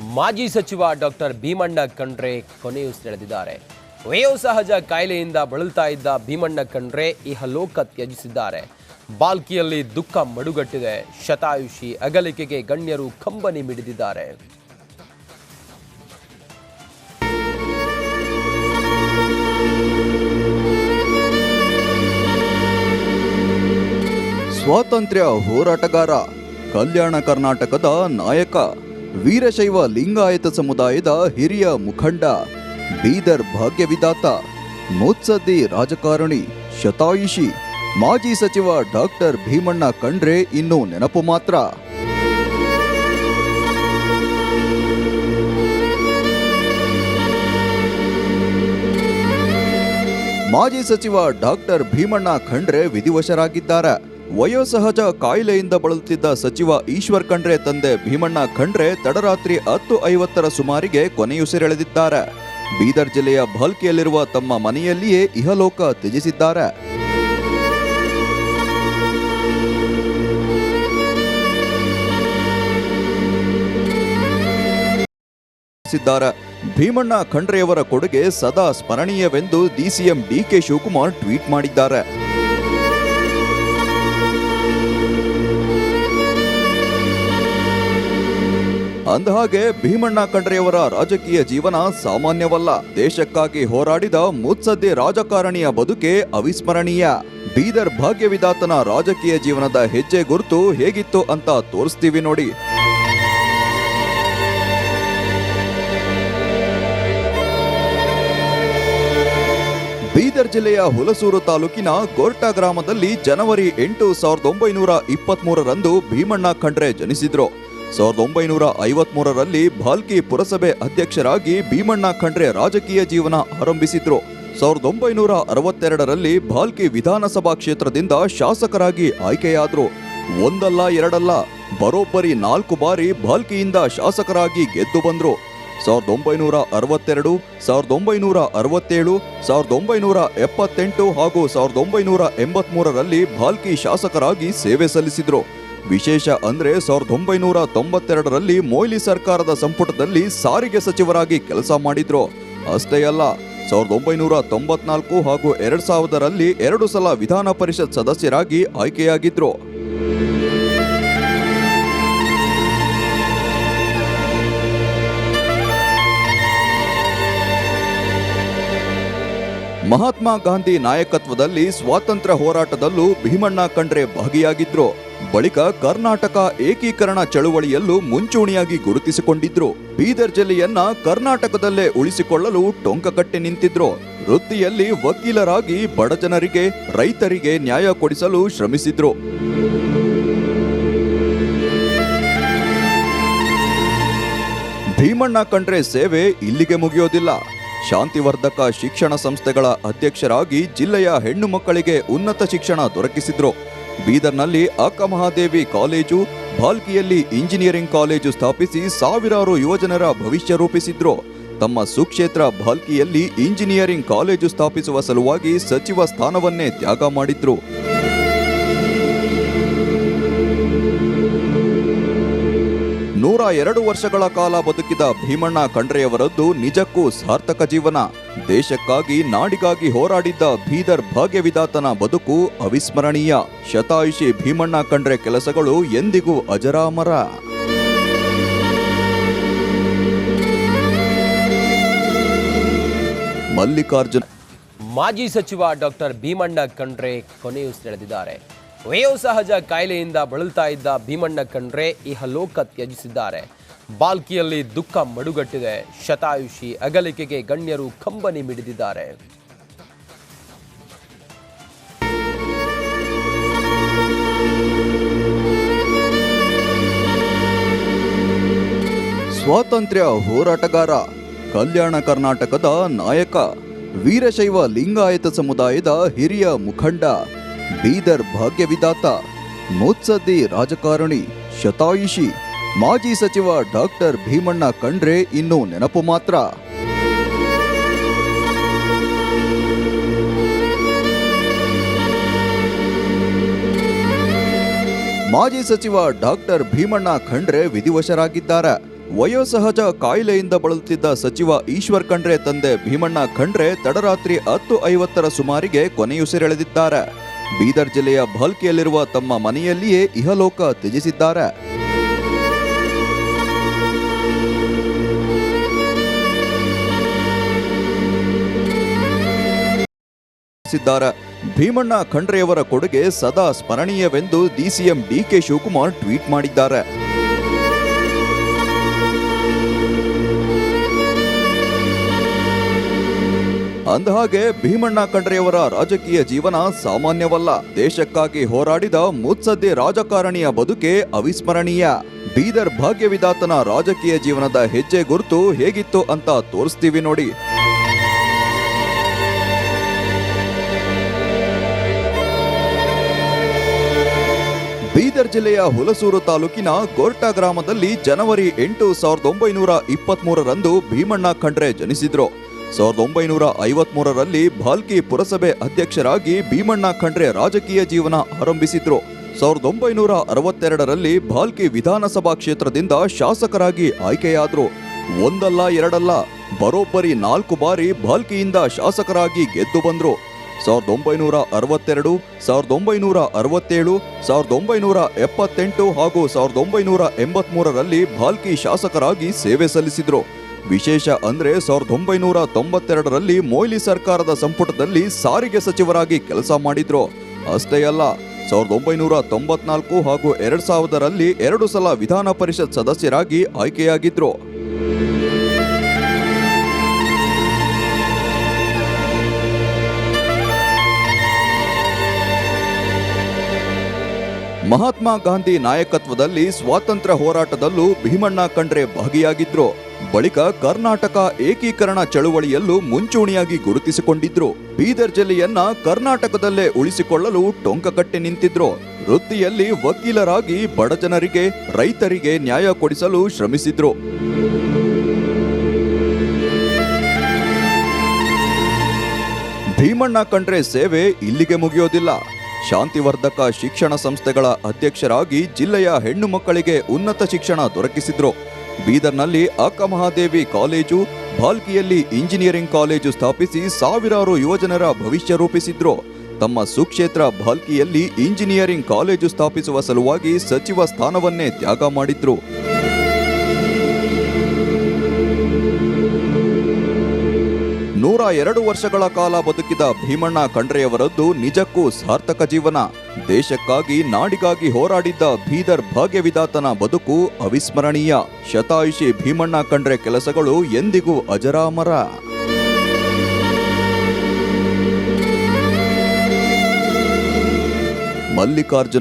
ಮಾಜಿ ಸಚಿವ ಡಾಕ್ಟರ್ ಭೀಮಣ್ಣ ಖಂಡ್ರೆ ಕೊನೆಯುಸಿರೆಳೆದಿದ್ದಾರೆ ವಯೋಸಹಜ ಕಾಯಿಲೆಯಿಂದ ಬಳಲ್ತಾ ಇದ್ದ ಭೀಮಣ್ಣ ಖಂಡ್ರೆ ಇಹಲೋಕ ತ್ಯಜಿಸಿದ್ದಾರೆ. ಬಾಲ್ಕಿಯಲ್ಲಿ ದುಃಖ ಮಡುಗಟ್ಟಿದೆ. ಶತಾಯುಷಿ ಅಗಲಿಕೆಗೆ ಗಣ್ಯರು ಕಂಬನಿ ಮಿಡಿದಿದ್ದಾರೆ. ಸ್ವಾತಂತ್ರ್ಯ ಹೋರಾಟಗಾರ, ಕಲ್ಯಾಣ ಕರ್ನಾಟಕದ ನಾಯಕ. ವೀರಶೈವ ಲಿಂಗಾಯತ ಸಮುದಾಯದ ಹಿರಿಯ ಮುಖಂಡ ಬೀದರ್ ಭಾಗ್ಯವಿದಾತ, ಮುತ್ಸದ್ದಿ ರಾಜಕಾರಣಿ ಶತಾಯುಷಿ, ಮಾಜಿ ಸಚಿವ ಡಾಕ್ಟರ್ ಭೀಮಣ್ಣ ಕಂಡ್ರೆ ಇನ್ನು ನೆನಪು ಮಾತ್ರ. ಮಾಜಿ ಸಚಿವ ಡಾಕ್ಟರ್ ಭೀಮಣ್ಣ ಖಂಡ್ರೆ ವಿಧಿವಶರಾಗಿದ್ದಾರೆ. ವಯೋಸಹಜ ಕಾಯಿಲೆಯಿಂದ ಬಳಲುತ್ತಿದ್ದ ಸಚಿವ ಈಶ್ವರ್ ಖಂಡ್ರೆ ತಂದೆ ಭೀಮಣ್ಣ ಖಂಡ್ರೆ ತಡರಾತ್ರಿ ಹತ್ತು ಐವತ್ತರ ಸುಮಾರಿಗೆ ಕೊನೆಯುಸಿರೆಳೆದಿದ್ದಾರೆ ಬೀದರ್ ಜಿಲ್ಲೆಯ ಭಾಲ್ಕಿಯಲ್ಲಿರುವ ತಮ್ಮ ಮನೆಯಲ್ಲಿಯೇ ಇಹಲೋಕ ತ್ಯಜಿಸಿದ್ದಾರೆ. ಸಿದ್ದಾರೆ ಭೀಮಣ್ಣ ಖಂಡ್ರೆಯವರ ಕೊಡುಗೆ ಸದಾ ಸ್ಮರಣೀಯವೆಂದು ಡಿಸಿಎಂ ಡಿಕೆ ಶಿವಕುಮಾರ್ ಟ್ವೀಟ್ ಮಾಡಿದ್ದಾರೆ. ಅಂದಹಾಗೆ, ಭೀಮಣ್ಣ ಖಂಡ್ರೆಯವರ ರಾಜಕೀಯ ಜೀವನ ಸಾಮಾನ್ಯವಲ್ಲ. ದೇಶಕ್ಕಾಗಿ ಹೋರಾಡಿದ ಮುತ್ಸದ್ದಿ ರಾಜಕಾರಣಿಯ ಬದುಕೆ ಅವಿಸ್ಮರಣೀಯ. ಬೀದರ್ ಭಾಗ್ಯವಿದಾತನ ರಾಜಕೀಯ ಜೀವನದ ಹೆಜ್ಜೆ ಗುರುತು ಹೇಗಿತ್ತು ಅಂತ ತೋರಿಸ್ತೀವಿ ನೋಡಿ. ಬೀದರ್ ಜಿಲ್ಲೆಯ ಹುಲಸೂರು ತಾಲೂಕಿನ ಗೋರ್ಟಾ ಗ್ರಾಮದಲ್ಲಿ ಜನವರಿ ಎಂಟು ಸಾವಿರದ ಒಂಬೈನೂರ ಇಪ್ಪತ್ಮೂರರಂದು ಭೀಮಣ್ಣ ಖಂಡ್ರೆ ಜನಿಸಿದ್ರು. ಸಾವಿರದ ಒಂಬೈನೂರ ಐವತ್ಮೂರರಲ್ಲಿ ಭಾಲ್ಕಿ ಪುರಸಭೆ ಅಧ್ಯಕ್ಷರಾಗಿ ಭೀಮಣ್ಣ ಖಂಡ್ರೆ ರಾಜಕೀಯ ಜೀವನ ಆರಂಭಿಸಿದ್ರು. ಸಾವಿರದ ಒಂಬೈನೂರ ಅರವತ್ತೆರಡರಲ್ಲಿ ಭಾಲ್ಕಿ ವಿಧಾನಸಭಾ ಕ್ಷೇತ್ರದಿಂದ ಶಾಸಕರಾಗಿ ಆಯ್ಕೆಯಾದ್ರು. ಒಂದಲ್ಲ, ಎರಡಲ್ಲ, ಬರೋಬ್ಬರಿ ನಾಲ್ಕು ಬಾರಿ ಭಾಲ್ಕಿಯಿಂದ ಶಾಸಕರಾಗಿ ಗೆದ್ದು ಬಂದ್ರು. ಸಾವಿರದ ಒಂಬೈನೂರ ಅರವತ್ತೆರಡು, ಸಾವಿರದ ಒಂಬೈನೂರ ಅರವತ್ತೇಳು, ಸಾವಿರದ ಒಂಬೈನೂರ ಎಪ್ಪತ್ತೆಂಟು ಹಾಗೂ ಸಾವಿರದ ಒಂಬೈನೂರ ಎಂಬತ್ಮೂರರಲ್ಲಿ ಭಾಲ್ಕಿ ಶಾಸಕರಾಗಿ ಸೇವೆ ಸಲ್ಲಿಸಿದ್ರು. ವಿಶೇಷ ಅಂದ್ರೆ ಸಾವಿರದ ಒಂಬೈನೂರ ತೊಂಬತ್ತೆರಡರಲ್ಲಿ ಮೊಯ್ಲಿ ಸರ್ಕಾರದ ಸಂಪುಟದಲ್ಲಿ ಸಾರಿಗೆ ಸಚಿವರಾಗಿ ಕೆಲಸ ಮಾಡಿದ್ರು. ಅಷ್ಟೇ ಅಲ್ಲ, ಸಾವಿರದ ಒಂಬೈನೂರ ತೊಂಬತ್ನಾಲ್ಕು ಹಾಗೂ ಎರಡ್ ಸಾವಿರದರಲ್ಲಿ ಎರಡು ಸಲ ವಿಧಾನ ಪರಿಷತ್ ಸದಸ್ಯರಾಗಿ ಆಯ್ಕೆಯಾಗಿದ್ರು. ಮಹಾತ್ಮ ಗಾಂಧಿ ನಾಯಕತ್ವದಲ್ಲಿ ಸ್ವಾತಂತ್ರ್ಯ ಹೋರಾಟದಲ್ಲೂ ಭೀಮಣ್ಣ ಖಂಡ್ರೆ ಭಾಗಿಯಾಗಿದ್ರು. ಬಳಿಕ ಕರ್ನಾಟಕ ಏಕೀಕರಣ ಚಳುವಳಿಯಲ್ಲೂ ಮುಂಚೂಣಿಯಾಗಿ ಗುರುತಿಸಿಕೊಂಡಿದ್ರು. ಬೀದರ್ ಜಿಲ್ಲೆಯನ್ನ ಕರ್ನಾಟಕದಲ್ಲೇ ಉಳಿಸಿಕೊಳ್ಳಲು ಟೊಂಕಕಟ್ಟಿ ನಿಂತಿದ್ರು. ವೃತ್ತಿಯಲ್ಲಿ ವಕೀಲರಾಗಿ ಬಡಜನರಿಗೆ ರೈತರಿಗೆ ನ್ಯಾಯ ಕೊಡಿಸಲು ಶ್ರಮಿಸಿದ್ರು. ಭೀಮಣ್ಣ ಕಂಡ್ರೆ ಸೇವೆ ಇಲ್ಲಿಗೆ ಮುಗಿಯೋದಿಲ್ಲ. ಶಾಂತಿವರ್ಧಕ ಶಿಕ್ಷಣ ಸಂಸ್ಥೆಗಳ ಅಧ್ಯಕ್ಷರಾಗಿ ಜಿಲ್ಲೆಯ ಹೆಣ್ಣು ಮಕ್ಕಳಿಗೆ ಉನ್ನತ ಶಿಕ್ಷಣ ದೊರಕಿಸಿದ್ರು. ಬೀದರ್ನಲ್ಲಿ ಅಕ್ಕಮಹಾದೇವಿ ಕಾಲೇಜು, ಭಾಲ್ಕಿಯಲ್ಲಿ ಇಂಜಿನಿಯರಿಂಗ್ ಕಾಲೇಜು ಸ್ಥಾಪಿಸಿ ಸಾವಿರಾರು ಯುವಜನರ ಭವಿಷ್ಯ ರೂಪಿಸಿದ್ರು. ತಮ್ಮ ಸುಕ್ಷೇತ್ರ ಭಾಲ್ಕಿಯಲ್ಲಿ ಇಂಜಿನಿಯರಿಂಗ್ ಕಾಲೇಜು ಸ್ಥಾಪಿಸುವ ಸಲುವಾಗಿ ಸಚಿವ ಸ್ಥಾನವನ್ನೇ ತ್ಯಾಗ ಮಾಡಿದ್ರು. ನೂರ ಎರಡು ವರ್ಷಗಳ ಕಾಲ ಬದುಕಿದ ಭೀಮಣ್ಣ ಖಂಡ್ರೆಯವರದ್ದು ನಿಜಕ್ಕೂ ಸಾರ್ಥಕ ಜೀವನ. ದೇಶಕ್ಕಾಗಿ, ನಾಡಿಗಾಗಿ ಹೋರಾಡಿದ್ದ ಬೀದರ್ ಭಾಗ್ಯವಿದಾತನ ಬದುಕು ಅವಿಸ್ಮರಣೀಯ. ಶತಾಯುಷಿ ಭೀಮಣ್ಣ ಖಂಡ್ರೆ ಕೆಲಸಗಳು ಎಂದಿಗೂ ಅಜರಾಮರ. ಮಲ್ಲಿಕಾರ್ಜುನ್ ಮಾಜಿ ಸಚಿವ ಡಾಕ್ಟರ್ ಭೀಮಣ್ಣ ಖಂಡ್ರೆ ಕೊನೆಯುಸಿರೆಳೆದಿದ್ದಾರೆ. ವಯೋಸಹಜ ಕಾಯಿಲೆಯಿಂದ ಬಳಲ್ತಾ ಇದ್ದ ಭೀಮಣ್ಣ ಕಂಡ್ರೆ ಇಹಲೋಕ ತ್ಯಜಿಸಿದ್ದಾರೆ. ಬಾಲ್ಕಿಯಲ್ಲಿ ದುಃಖ ಮಡುಗಟ್ಟಿದೆ. ಶತಾಯುಷಿ ಅಗಲಿಕೆಗೆ ಗಣ್ಯರು ಕಂಬನಿ ಮಿಡಿದಿದ್ದಾರೆ. ಸ್ವಾತಂತ್ರ್ಯ ಹೋರಾಟಗಾರ, ಕಲ್ಯಾಣ ಕರ್ನಾಟಕದ ನಾಯಕ, ವೀರಶೈವ ಲಿಂಗಾಯತ ಸಮುದಾಯದ ಹಿರಿಯ ಮುಖಂಡ. ಬೀದರ್ ಭಾಗ್ಯವಿದಾತ ಮುತ್ಸದ್ದಿ ರಾಜಕಾರಣಿ ಶತಾಯುಷಿ, ಮಾಜಿ ಸಚಿವ ಡಾಕ್ಟರ್ ಭೀಮಣ್ಣ ಕಂಡ್ರೆ ಇನ್ನು ನೆನಪು ಮಾತ್ರ. ಮಾಜಿ ಸಚಿವ ಡಾಕ್ಟರ್ ಭೀಮಣ್ಣ ಖಂಡ್ರೆ ವಿಧಿವಶರಾಗಿದ್ದಾರೆ. ವಯೋಸಹಜ ಕಾಯಿಲೆಯಿಂದ ಬಳಲುತ್ತಿದ್ದ ಸಚಿವ ಈಶ್ವರ್ ಖಂಡ್ರೆ ತಂದೆ ಭೀಮಣ್ಣ ಖಂಡ್ರೆ ತಡರಾತ್ರಿ ಹತ್ತು ಐವತ್ತರ ಸುಮಾರಿಗೆ ಕೊನೆಯುಸಿರೆಳೆದಿದ್ದಾರೆ. ಬೀದರ್ ಜಿಲ್ಲೆಯ ಭಲ್ಕಿಯಲ್ಲಿರುವ ತಮ್ಮ ಮನೆಯಲ್ಲಿಯೇ ಇಹಲೋಕ ತ್ಯಜಿಸಿದ್ದಾರೆ. ಸಿದ್ದಾರೆ ಭೀಮಣ್ಣ ಖಂಡ್ರೆಯವರ ಕೊಡುಗೆ ಸದಾ ಸ್ಮರಣೀಯವೆಂದು ಡಿಸಿಎಂ ಡಿಕೆ ಶಿವಕುಮಾರ್ ಟ್ವೀಟ್ ಮಾಡಿದ್ದಾರೆ. ಅಂದಹಾಗೆ, ಭೀಮಣ್ಣ ಖಂಡ್ರೆಯವರ ರಾಜಕೀಯ ಜೀವನ ಸಾಮಾನ್ಯವಲ್ಲ. ದೇಶಕ್ಕಾಗಿ ಹೋರಾಡಿದ ಮುತ್ಸದ್ದಿ ರಾಜಕಾರಣಿಯ ಬದುಕೆ ಅವಿಸ್ಮರಣೀಯ. ಬೀದರ್ ಭಾಗ್ಯವಿದಾತನ ರಾಜಕೀಯ ಜೀವನದ ಹೆಜ್ಜೆ ಗುರುತು ಹೇಗಿತ್ತು ಅಂತ ತೋರಿಸ್ತೀವಿ ನೋಡಿ. ಬೀದರ್ ಜಿಲ್ಲೆಯ ಹುಲಸೂರು ತಾಲೂಕಿನ ಗೋರ್ಟಾ ಗ್ರಾಮದಲ್ಲಿ ಜನವರಿ ಎಂಟು ಸಾವಿರದ ಒಂಬೈನೂರ ಇಪ್ಪತ್ಮೂರರಂದು ಭೀಮಣ್ಣ ಖಂಡ್ರೆ ಜನಿಸಿದ್ರು. ಸಾವಿರದ ಒಂಬೈನೂರ ಐವತ್ಮೂರರಲ್ಲಿ ಭಾಲ್ಕಿ ಪುರಸಭೆ ಅಧ್ಯಕ್ಷರಾಗಿ ಭೀಮಣ್ಣ ಖಂಡ್ರೆ ರಾಜಕೀಯ ಜೀವನ ಆರಂಭಿಸಿದ್ರು. ಸಾವಿರದ ಒಂಬೈನೂರ ಅರವತ್ತೆರಡರಲ್ಲಿ ಭಾಲ್ಕಿ ವಿಧಾನಸಭಾ ಕ್ಷೇತ್ರದಿಂದ ಶಾಸಕರಾಗಿ ಆಯ್ಕೆಯಾದ್ರು. ಒಂದಲ್ಲ, ಎರಡಲ್ಲ, ಬರೋಬ್ಬರಿ ನಾಲ್ಕು ಬಾರಿ ಭಾಲ್ಕಿಯಿಂದ ಶಾಸಕರಾಗಿ ಗೆದ್ದು ಬಂದ್ರು. ಸಾವಿರದ ಒಂಬೈನೂರ ಅರವತ್ತೆರಡು, ಸಾವಿರದ ಒಂಬೈನೂರ ಅರವತ್ತೇಳು, ಸಾವಿರದ ಒಂಬೈನೂರ ಎಪ್ಪತ್ತೆಂಟು ಹಾಗೂ ಸಾವಿರದ ಒಂಬೈನೂರ ಎಂಬತ್ಮೂರರಲ್ಲಿ ಭಾಲ್ಕಿ ಶಾಸಕರಾಗಿ ಸೇವೆ ಸಲ್ಲಿಸಿದ್ರು. ವಿಶೇಷ ಅಂದ್ರೆ ಸಾವಿರದ ಒಂಬೈನೂರ ತೊಂಬತ್ತೆರಡರಲ್ಲಿ ಮೊಯ್ಲಿ ಸರ್ಕಾರದ ಸಂಪುಟದಲ್ಲಿ ಸಾರಿಗೆ ಸಚಿವರಾಗಿ ಕೆಲಸ ಮಾಡಿದ್ರು. ಅಷ್ಟೇ ಅಲ್ಲ, ಸಾವಿರದ ಒಂಬೈನೂರ ತೊಂಬತ್ನಾಲ್ಕು ಹಾಗೂ ಎರಡ್ ಸಾವಿರದರಲ್ಲಿ ಎರಡು ಸಲ ವಿಧಾನ ಪರಿಷತ್ ಸದಸ್ಯರಾಗಿ ಆಯ್ಕೆಯಾಗಿದ್ರು. ಮಹಾತ್ಮ ಗಾಂಧಿ ನಾಯಕತ್ವದಲ್ಲಿ ಸ್ವಾತಂತ್ರ್ಯ ಹೋರಾಟದಲ್ಲೂ ಭೀಮಣ್ಣ ಖಂಡ್ರೆ ಭಾಗಿಯಾಗಿದ್ರು. ಬಳಿಕ ಕರ್ನಾಟಕ ಏಕೀಕರಣ ಚಳುವಳಿಯಲ್ಲೂ ಮುಂಚೂಣಿಯಾಗಿ ಗುರುತಿಸಿಕೊಂಡಿದ್ರು. ಬೀದರ್ ಜಿಲ್ಲೆಯನ್ನ ಕರ್ನಾಟಕದಲ್ಲೇ ಉಳಿಸಿಕೊಳ್ಳಲು ಟೊಂಕಕಟ್ಟಿ ನಿಂತಿದ್ರು. ವೃತ್ತಿಯಲ್ಲಿ ವಕೀಲರಾಗಿ ಬಡಜನರಿಗೆ ರೈತರಿಗೆ ನ್ಯಾಯ ಕೊಡಿಸಲು ಶ್ರಮಿಸಿದ್ರು. ಭೀಮಣ್ಣ ಕಂಡ್ರೆ ಸೇವೆ ಇಲ್ಲಿಗೆ ಮುಗಿಯೋದಿಲ್ಲ. ಶಾಂತಿವರ್ಧಕ ಶಿಕ್ಷಣ ಸಂಸ್ಥೆಗಳ ಅಧ್ಯಕ್ಷರಾಗಿ ಜಿಲ್ಲೆಯ ಹೆಣ್ಣು ಮಕ್ಕಳಿಗೆ ಉನ್ನತ ಶಿಕ್ಷಣ ದೊರಕಿಸಿದ್ರು. ಬೀದರ್ನಲ್ಲಿ ಅಕ್ಕಮಹಾದೇವಿ ಕಾಲೇಜು, ಭಾಲ್ಕಿಯಲ್ಲಿ ಇಂಜಿನಿಯರಿಂಗ್ ಕಾಲೇಜು ಸ್ಥಾಪಿಸಿ ಸಾವಿರಾರು ಯುವಜನರ ಭವಿಷ್ಯ ರೂಪಿಸಿದ್ರು. ತಮ್ಮ ಸುಕ್ಷೇತ್ರ ಭಾಲ್ಕಿಯಲ್ಲಿ ಇಂಜಿನಿಯರಿಂಗ್ ಕಾಲೇಜು ಸ್ಥಾಪಿಸುವ ಸಲುವಾಗಿ ಸಚಿವ ಸ್ಥಾನವನ್ನೇ ತ್ಯಾಗ ಮಾಡಿದ್ರು. ನೂರ ಎರಡು ವರ್ಷಗಳ ಕಾಲ ಬದುಕಿದ ಭೀಮಣ್ಣ ಖಂಡ್ರೆಯವರದ್ದು ನಿಜಕ್ಕೂ ಸಾರ್ಥಕ ಜೀವನ. ದೇಶಕ್ಕಾಗಿ, ನಾಡಿಗಾಗಿ ಹೋರಾಡಿದ್ದ ಬೀದರ್ ಭಾಗ್ಯವಿದಾತನ ಬದುಕು ಅವಿಸ್ಮರಣೀಯ. ಶತಾಯುಷಿ ಭೀಮಣ್ಣ ಖಂಡ್ರೆ ಕೆಲಸಗಳು ಎಂದಿಗೂ ಅಜರಾಮರ. ಮಲ್ಲಿಕಾರ್ಜುನ